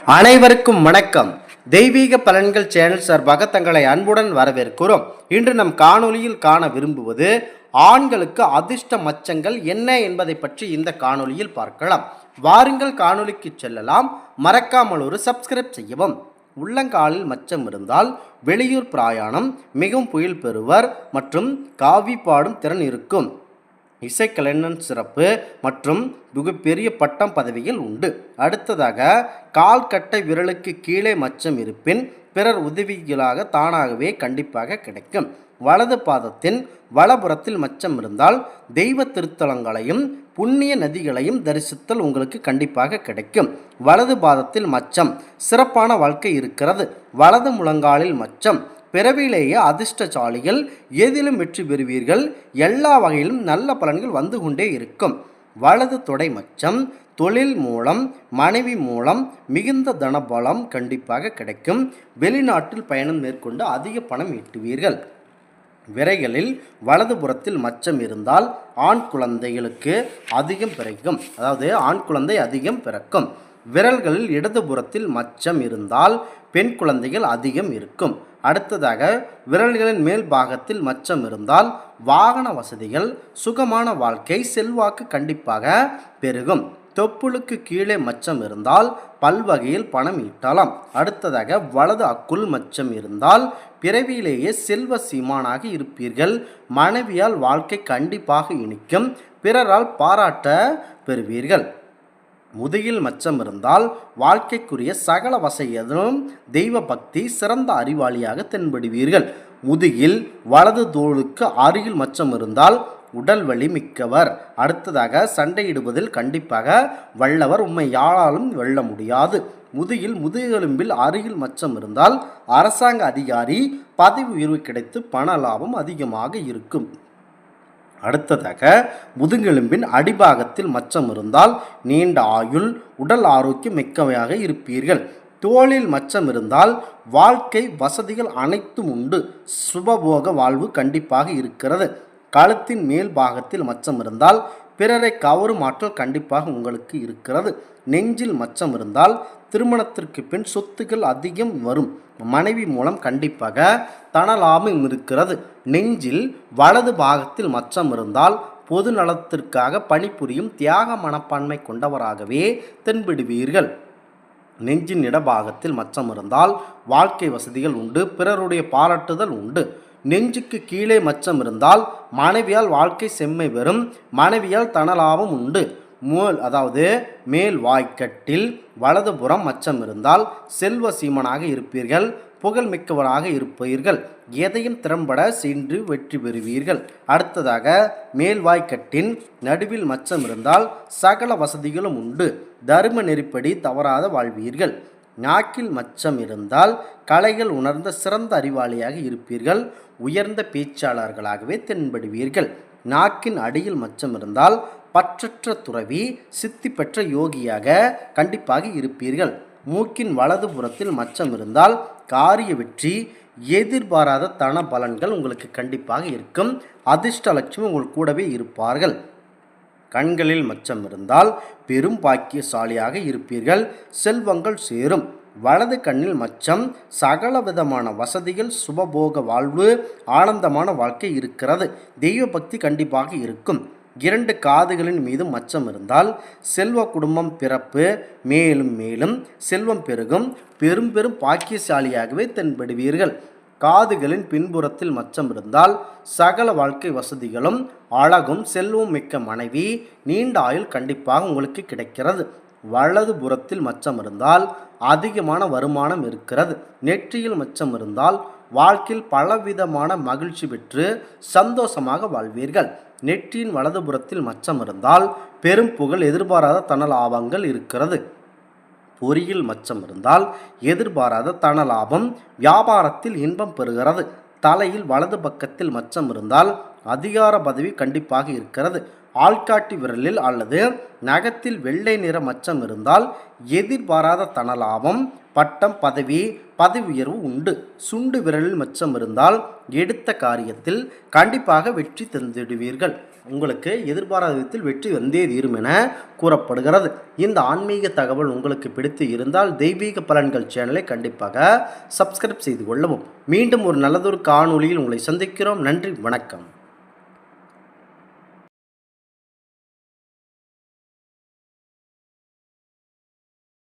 அனைவருக்கும் வணக்கம். தெய்வீக பலன்கள் சேனல் சார்பாக தங்களை அன்புடன் வரவேற்கிறோம். இன்று நம் காணொலியில் காண விரும்புவது ஆண்களுக்கு அதிர்ஷ்ட மச்சங்கள் என்ன என்பதை பற்றி இந்த காணொலியில் பார்க்கலாம். வாருங்கள் காணொலிக்கு செல்லலாம். மறக்காமல் ஒரு சப்ஸ்கிரைப் செய்யவும். உள்ளங்காலில் மச்சம் இருந்தால் வெளியூர் பிராயாணம் மிகவும் புயல் பெறுவர் மற்றும் காவி பாடும் திறன் இருக்கும். இசைக்கலைஞன் சிறப்பு மற்றும் மிகப்பெரிய பட்டம் பதவிகள் உண்டு. அடுத்ததாக கால் கட்டை விரலுக்கு கீழே மச்சம் இருப்பின் பிறர் உதவிகளாக தானாகவே கண்டிப்பாக கிடைக்கும். வலது பாதத்தின் வலபுறத்தில் மச்சம் இருந்தால் தெய்வ திருத்தலங்களையும் புண்ணிய நதிகளையும் தரிசித்தல் உங்களுக்கு கண்டிப்பாக கிடைக்கும். வலது பாதத்தில் மச்சம் சிறப்பான வாழ்க்கை இருக்கிறது. வலது முழங்காலில் மச்சம் பிறவியிலேயே அதிர்ஷ்டசாலிகள் எதிலும் வெற்றி பெறுவீர்கள். எல்லா வகையிலும் நல்ல பலன்கள் வந்து கொண்டே இருக்கும். வலது தொடை மச்சம் தொழில் மூலம் மனைவி மூலம் மிகுந்த தனபலம் கண்டிப்பாக கிடைக்கும். வெளிநாட்டில் பயணம் மேற்கொண்டு அதிக பணம் ஈட்டுவீர்கள். விரைகளில் வலதுபுறத்தில் மச்சம் இருந்தால் ஆண் குழந்தைகளுக்கு அதிகம் பிறக்கும். அதாவது ஆண் குழந்தை அதிகம் பிறக்கும். விரல்களில் இடதுபுறத்தில் மச்சம் இருந்தால் பெண் குழந்தைகள் அதிகம் இருக்கும். அடுத்ததாக விரல்களின் மேல் பாகத்தில் மச்சம் இருந்தால் வாகன வசதிகள் சுகமான வாழ்க்கை செல்வாக்கு கண்டிப்பாக பெருகும். தொப்புளுக்கு கீழே மச்சம் இருந்தால் பல்வகையில் பணம் ஈட்டலாம். அடுத்ததாக வலது அக்குள் மச்சம் இருந்தால் பிறவியிலேயே செல்வ சீமானாக இருப்பீர்கள். மனைவியால் வாழ்க்கை கண்டிப்பாக இனிக்கும். பிறரால் பாராட்ட பெறுவீர்கள். முதுகில் மச்சம் இருந்தால் வாழ்க்கைக்குரிய சகல வசையதும் தெய்வ பக்தி சிறந்த அறிவாளியாக தென்படுவீர்கள். முதுகில் வலது தோளுக்கு அருகில் மச்சம் இருந்தால் உடல் வலி மிக்கவர். அடுத்ததாக சண்டையிடுவதில் கண்டிப்பாக வல்லவர் உம்மை யாராலும் வெல்ல முடியாது. முதுகில் முதுகெலும்பில் அருகில் மச்சம் இருந்தால் அரசாங்க அதிகாரி பதவி உயர்வு கிடைத்து பண லாபம் அதிகமாக இருக்கும். அடுத்ததாக முதுகெலும்பின் அடிபாகத்தில் மச்சம் இருந்தால் நீண்ட ஆயுள் உடல் ஆரோக்கியம் மிக்கவையாக இருப்பீர்கள். தோளில் மச்சம் இருந்தால் வாழ்க்கை வசதிகள் அனைத்தும் உண்டு. சுபபோக வாழ்வு கண்டிப்பாக இருக்கிறது. கழுத்தின் மேல் பாகத்தில் மச்சம் இருந்தால் பிறரை கவரும் ஆற்றல் கண்டிப்பாக உங்களுக்கு இருக்கிறது. நெஞ்சில் மச்சம் இருந்தால் திருமணத்திற்கு பின் சொத்துக்கள் அதிகம் வரும். மனைவி மூலம் கண்டிப்பாக தனலாபம் இருக்கிறது. நெஞ்சில் வலது பாகத்தில் மச்சம் இருந்தால் பொது நலத்திற்காக பணிபுரியும் தியாக மனப்பான்மை கொண்டவராகவே தென்படுவீர்கள். நெஞ்சின் இடபாகத்தில் மச்சம் இருந்தால் வாழ்க்கை வசதிகள் உண்டு. பிறருடைய பாராட்டுதல் உண்டு. நெஞ்சுக்கு கீழே மச்சம் இருந்தால் மனைவியால் வாழ்க்கை செம்மை பெறும் மனைவியால் தனலாபம் உண்டு. மேல் அதாவது மேல் வாய்க்கட்டில் வலதுபுறம் மச்சம் இருந்தால் செல்வ சீமனாக இருப்பீர்கள் புகழ்மிக்கவராக இருப்பீர்கள் எதையும் திறம்பட சென்று வெற்றி பெறுவீர்கள். அடுத்ததாக மேல்வாய்க்கட்டின் நடுவில் மச்சம் இருந்தால் சகல வசதிகளும் உண்டு தர்ம நெறிப்படி தவறாத வாழ்வீர்கள். நாக்கில் மச்சம் இருந்தால் கலைகள் உணர்ந்த சிறந்த அறிவாளியாக இருப்பீர்கள். உயர்ந்த பேச்சாளர்களாகவே தென்படுவீர்கள். நாக்கின் அடியில் மச்சம் இருந்தால் பற்றற்ற துறவி சித்தி பெற்ற யோகியாக கண்டிப்பாக இருப்பீர்கள். மூக்கின் வலது புறத்தில் மச்சம் இருந்தால் காரிய வெற்றி எதிர்பாராத தன பலன்கள் உங்களுக்கு கண்டிப்பாக இருக்கும். அதிர்ஷ்டலட்சுமி உங்கள் கூடவே இருப்பார்கள். கண்களில் மச்சம் இருந்தால் பெரும் பாக்கியசாலியாக இருப்பீர்கள். செல்வங்கள் சேரும். வலது கண்ணில் மச்சம். சகல விதமான வசதிகள் சுபபோக வாழ்வு ஆனந்தமான வாழ்க்கை இருக்கிறது. தெய்வ பக்தி கண்டிப்பாக இருக்கும். இரண்டு காதுகளின் மீது மச்சம் இருந்தால் செல்வ குடும்பம் பிறப்பு. மேலும் மேலும் செல்வம் பெருகும். பெரும் பெரும் பாக்கியசாலியாகவே தென்படுவீர்கள். காதுகளின் பின்புறத்தில் மச்சம் இருந்தால் சகல வாழ்க்கை வசதிகளும் அழகும் செல்வம் மிக்க மனைவி நீண்ட ஆயுள் கண்டிப்பாக உங்களுக்கு கிடைக்கிறது. வலது புறத்தில் மச்சம் இருந்தால் அதிகமான வருமானம் இருக்கிறது. நெற்றியில் மச்சம் இருந்தால் வாழ்க்கையில் பலவிதமான மகிழ்ச்சி பெற்று சந்தோஷமாக வாழ்வீர்கள். நெற்றியின் வலதுபுறத்தில் மச்சம் இருந்தால் பெரும் புகழ் எதிர்பாராத தன லாபங்கள் இருக்கிறது. பொறியில் மச்சம் இருந்தால் எதிர்பாராத தனலாபம் வியாபாரத்தில் இன்பம் பெறுகிறது. தலையில் வலது பக்கத்தில் மச்சம் இருந்தால் அதிகார பதவி கண்டிப்பாக இருக்கிறது. ஆள்காட்டி விரலில் அல்லது நகத்தில் வெள்ளை நிற மச்சம் இருந்தால் எதிர்பாராத தனலாபம் பட்டம் பதவி பதவி உயர்வு உண்டு. சுண்டு விரலில் மச்சம் இருந்தால் எடுத்த காரியத்தில் கண்டிப்பாக வெற்றி தந்திடுவீர்கள் உங்களுக்கு எதிர்பாராத விதத்தில் வெற்றி வந்தே தீரும் என கூறப்படுகிறது. இந்த ஆன்மீக தகவல் உங்களுக்கு பிடித்து இருந்தால் தெய்வீக பலன்கள் சேனலை கண்டிப்பாக சப்ஸ்கிரைப் செய்து கொள்ளவும். மீண்டும் ஒரு நல்லதொரு காணொளியில் உங்களை சந்திக்கிறோம். நன்றி வணக்கம்.